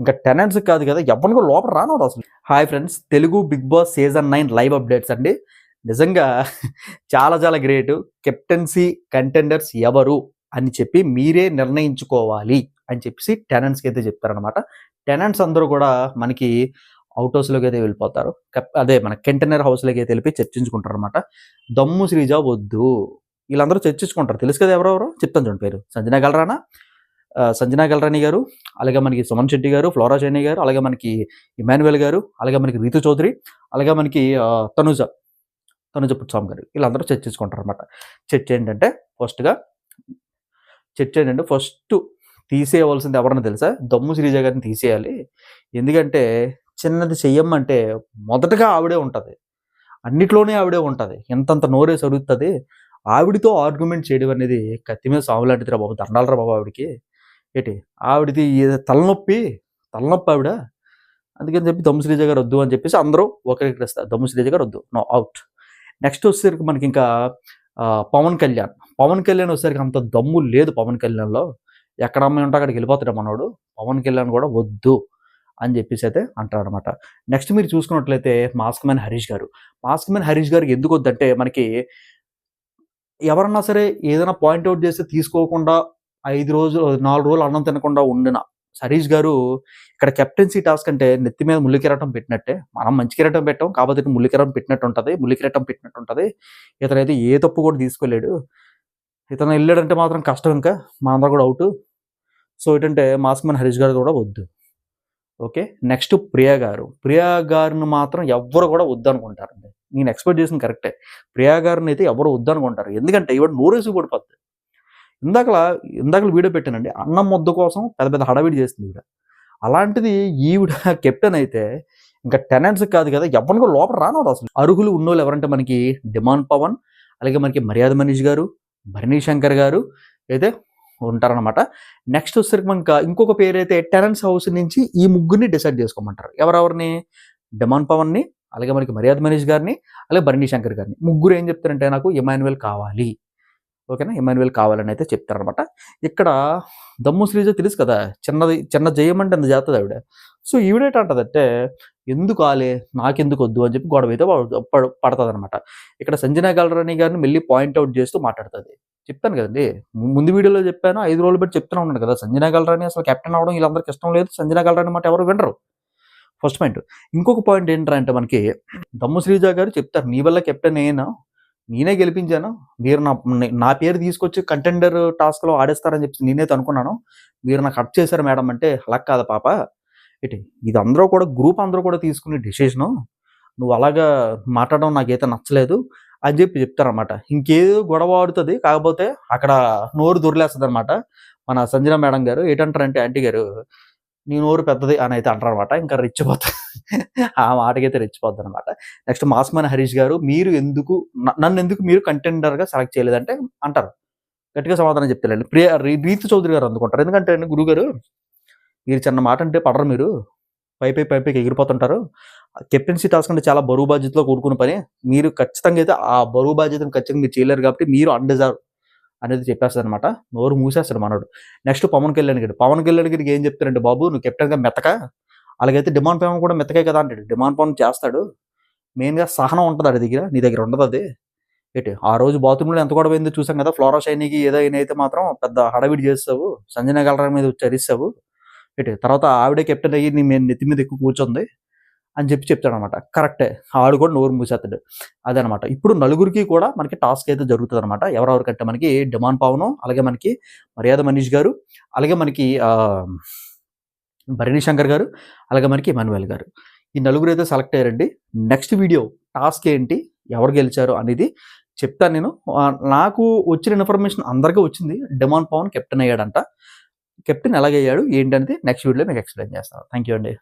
ఇంకా టెనెంట్స్ కాదు కదా ఎవరిని కూడా లోపల రానవద్దు అసలు. Hi friends Telugu Bigg Boss season nine live updates అండి. నిజంగా చాలా చాలా గ్రేట్ కెప్టెన్సీ కంటెండర్స్ ఎవరు అని చెప్పి మీరే నిర్ణయించుకోవాలి అని చెప్పేసి టెనెంట్స్కి అయితే చెప్తారనమాట టెనెంట్స్ అందరూ కూడా మనకి అవుట్ హౌస్లోకి అయితే వెళ్ళిపోతారు. అదే మన కంటైనర్ హౌస్లోకి అయితే వెళ్ళి చర్చించుకుంటారు అనమాట దమ్ము శ్రీజ వద్దు. వీళ్ళందరూ చర్చించుకుంటారు. తెలుసు కదా ఎవరెవరు? చెప్తాను చూడండి పేరు. సంజనా గల్రానా? సంజనా గల్రాణి గారు అలాగే మనకి సుమన్ శెట్టి గారు ఫ్లోరా చైనీ గారు అలాగే మనకి ఇమాన్యువల్ గారు అలాగే మనకి రీతు చౌదరి అలాగే మనకి తనుజ తనుజ పుట్స్వామి గారు. వీళ్ళందరూ చర్చించుకుంటారు అనమాట చర్చ ఏంటంటే ఫస్ట్గా చర్చ ఏంటంటే ఫస్ట్ తీసేయవలసింది ఎవరన్నా తెలుసా? దమ్ము శ్రీజ గారిని తీసేయాలి. ఎందుకంటే చిన్నది చెయ్యమంటే మొదటగా ఆవిడే ఉంటుంది. అన్నిట్లోనే ఆవిడే ఉంటుంది. ఎంతంత నోరే సరుగుతుంది. ఆవిడతో ఆర్గ్యుమెంట్ చేయడం అనేది కత్తి మీద సాగు లాంటిదిరా బాబు దండాలరా బాబు ఆవిడకి. ఏంటి? ఆవిడది ఏదో తలనొప్పి తలనొప్పి ఆవిడ. అందుకని చెప్పి దమ్ము గారు వద్దు అని చెప్పేసి అందరూ ఒకరికి ఇస్తారు దమ్ము గారు వద్దు. No out. నెక్స్ట్ వచ్చేసరికి మనకి ఇంకా పవన్ కళ్యాణ్. పవన్ కళ్యాణ్ వచ్చేసరికి అంత దమ్ము లేదు పవన్ కళ్యాణ్లో. ఎక్కడ అమ్మాయి ఉంటే అక్కడికి వెళ్ళిపోతాడు మనోడు. పవన్ కళ్యాణ్ కూడా వద్దు అని చెప్పేసి అయితే అంటారు అనమాట నెక్స్ట్ మీరు చూసుకున్నట్లయితే మాస్క్ మ్యాన్ హరీష్ గారు. మాస్క్ మ్యాన్ హరీష్ గారికి ఎందుకు వద్దంటే మనకి ఎవరన్నా సరే ఏదైనా పాయింట్అవుట్ చేస్తే తీసుకోకుండా ఐదు రోజులు నాలుగు రోజులు అన్నం తినకుండా ఉండిన హరీష్ గారు ఇక్కడ కెప్టెన్సీ టాస్క్ అంటే నెత్తి మీద ముళ్ళు కిరీటం పెట్టినట్టే. మనం మంచి కిరీటం పెట్టాం కాబట్టి ముళ్ళు కిరీటం పెట్టినట్టు ఉంటుంది ముళ్ళు కిరీటం పెట్టినట్టు ఉంటుంది ఇతనైతే ఏ తప్పు కూడా తీసుకోలేడు. ఇతను వెళ్ళాడంటే మాత్రం కష్టం ఇంకా మా అందరూ కూడా అవుట్. సో ఏంటంటే మాస్క్ మన హరీష్ గారు కూడా వద్దు. ఓకే? నెక్స్ట్ ప్రియా గారు. ప్రియా గారిని మాత్రం ఎవ్వరు కూడా వద్దనుకుంటారండి. నేను ఎక్స్పెక్ట్ చేసిన కరెక్టే. ప్రియా గారిని అయితే ఎవరు వద్దనుకుంటారు. ఎందుకంటే ఇవాడు నోరేసి పడిపోద్ది ఇందాకలా ఇందాకలా వీడియో పెట్టానండి. అన్నం ముద్ద కోసం పెద్ద పెద్ద హడావిడి చేస్తుంది ఈవిడ. అలాంటిది ఈవిడ కెప్టెన్ అయితే ఇంకా టెనెంట్స్ కాదు కదా ఎవరిని కూడా లోపల రానవద్దు అసలు. అర్హులు ఉన్నోళ్ళు ఎవరంటే మనకి డిమాండ్ పవన్ అలాగే మనకి మర్యాద మనీష్ గారు భరణీ శంకర్ గారు అయితే ఉంటారనమాట నెక్స్ట్ వచ్చేసరికి మనకి ఇంకొక పేరు అయితే టెనెంట్స్ హౌస్ నుంచి ఈ ముగ్గురిని డిసైడ్ చేసుకోమంటారు. ఎవరెవరిని? డిమాండ్ పవన్ని అలాగే మనకి మర్యాద మనీష్ గారిని అలాగే భరణీ శంకర్ గారిని. ముగ్గురు ఏం చెప్తారంటే నాకు ఇమాన్యువల్ కావాలి. ఓకేనా? ఇమాన్యువల్ కావాలని అయితే చెప్తారనమాట. ఇక్కడ దమ్ము శ్రీజ తెలుసు కదా చిన్నది చిన్న జయమంటే అంత చేస్తుంది ఆవిడ. సో ఈవిడేట అంటదంటే ఎందుకు ఆలే? నాకెందుకు వద్దు? అని చెప్పి గొడవ అయితే పడుతుంది అనమాట ఇక్కడ సంజన గల్రాణి గారిని మళ్ళీ పాయింట్అవుట్ చేస్తూ మాట్లాడుతుంది. చెప్తాను కదండి ముందు వీడియోలో చెప్పాను ఐదు రోజులు బట్టి చెప్తూనే ఉన్నాను కదా. సంజన గల్రాని అసలు కెప్టెన్ అవడం వీళ్ళందరికీ ఇష్టం లేదు. సంజనా గల్రాని మాట ఎవరు వినరు. First point. ఇంకొక పాయింట్ ఏంటంటే మనకి దమ్ము శ్రీజ గారు చెప్తారు నీ వల్ల కెప్టెన్ నేను నేనే గెలిపించాను. మీరు నా నా పేరు తీసుకొచ్చి కంటెండర్ టాస్క్లో ఆడేస్తారని చెప్పి నేనైతే అనుకున్నాను. మీరు నాకు కట్ చేశారు మేడం అంటే అలా కాదు పాప. ఇటు ఇది అందరూ కూడా గ్రూప్ అందరూ కూడా తీసుకునే డిసిషను నువ్వు అలాగా మాట్లాడడం నాకైతే నచ్చలేదు అని చెప్పి చెప్తారనమాట ఇంకేదో గొడవ ఆడుతుంది. కాకపోతే అక్కడ నోరు దొరిలేస్తుంది అనమాట మన సంజన మేడం గారు ఏంటంటారంటే ఆంటీ గారు నీ నోరు పెద్దది అని అయితే అంటారు అనమాట ఇంకా రెచ్చిపోతా ఆ మాటకైతే రెచ్చిపోద్ది అనమాట నెక్స్ట్ మాస్మన్ హరీష్ గారు మీరు ఎందుకు నన్ను ఎందుకు మీరు కంటెండర్గా సెలెక్ట్ చేయలేదంటే అంటారు. గట్టిగా సమాధానం చెప్తలేండి ప్రియ రీ- రీతు చౌదరి గారు అందుకుంటారు. ఎందుకంటే గురుగారు గురువు గారు మీరు చిన్న మాట అంటే పడరు మీరు. పైపై పైపైకి ఎగిరిపోతుంటారు. కెప్టెన్సీ టాస్క్ అంటే చాలా బరువు బాధ్యతలో కూడుకున్న పని. మీరు ఖచ్చితంగా అయితే ఆ బరువు బాధ్యతను ఖచ్చితంగా మీరు చేయలేరు కాబట్టి మీరు అన్డిజర్వ్ అనేది చెప్పేస్తాడు అనమాట నోరు మూసేస్తాడు మనోడు. నెక్స్ట్ పవన్ కళ్యాణ్ గారు. పవన్ కళ్యాణ్ గారికి ఏం చెప్తారంటే బాబు నువ్వు కెప్టెన్గా మెతక. అలాగైతే డిమాండ్ పవన్ కూడా మెత్తకే కదా అంటాడు. డిమాండ్ పవన్ చేస్తాడు. మెయిన్గా సహనం ఉంటుంది అది దగ్గర. నీ దగ్గర ఉండదు అది. ఏంటి? ఆ రోజు బాత్రూంలో ఎంత గొడవ అయిందో చూసాం కదా. ఫ్లోరా షైనీకి ఏదో అయితే మాత్రం పెద్ద హడావిడి చేస్తావు. సంజన గలరా మీద చరిస్తావు అరిస్తావు. ఏంటి? తర్వాత ఆవిడే కెప్టెన్ అయ్యి నీ నెత్తి మీద ఎక్కువ కూర్చుంది. అని చెప్పి చెప్తాడు అనమాట కరెక్టే. ఆడు కూడా నోరు మూసేస్తాడు. అదనమాట. ఇప్పుడు నలుగురికి కూడా మనకి టాస్క్ అయితే జరుగుతుంది అనమాట ఎవరెవరికంటే మనకి డిమాండ్ పవన్ అలాగే మనకి మర్యాద మనీష్ గారు అలాగే మనకి భరణి శంకర్ గారు అలాగే మనకి ఇమానువల్ గారు. ఈ నలుగురు అయితే సెలెక్ట్ అయ్యారండి. నెక్స్ట్ వీడియో టాస్క్ ఏంటి ఎవరు గెలిచారు అనేది చెప్తాను నేను. నాకు వచ్చిన ఇన్ఫర్మేషన్ అందరికీ వచ్చింది. డిమాండ్ పవన్ కెప్టెన్ అయ్యాడంట. కెప్టెన్ ఎలాగయ్యాడు ఏంటనేది నెక్స్ట్ వీడియోలో మీకు ఎక్స్ప్లెయిన్ చేస్తాను. థ్యాంక్ యూ అండి.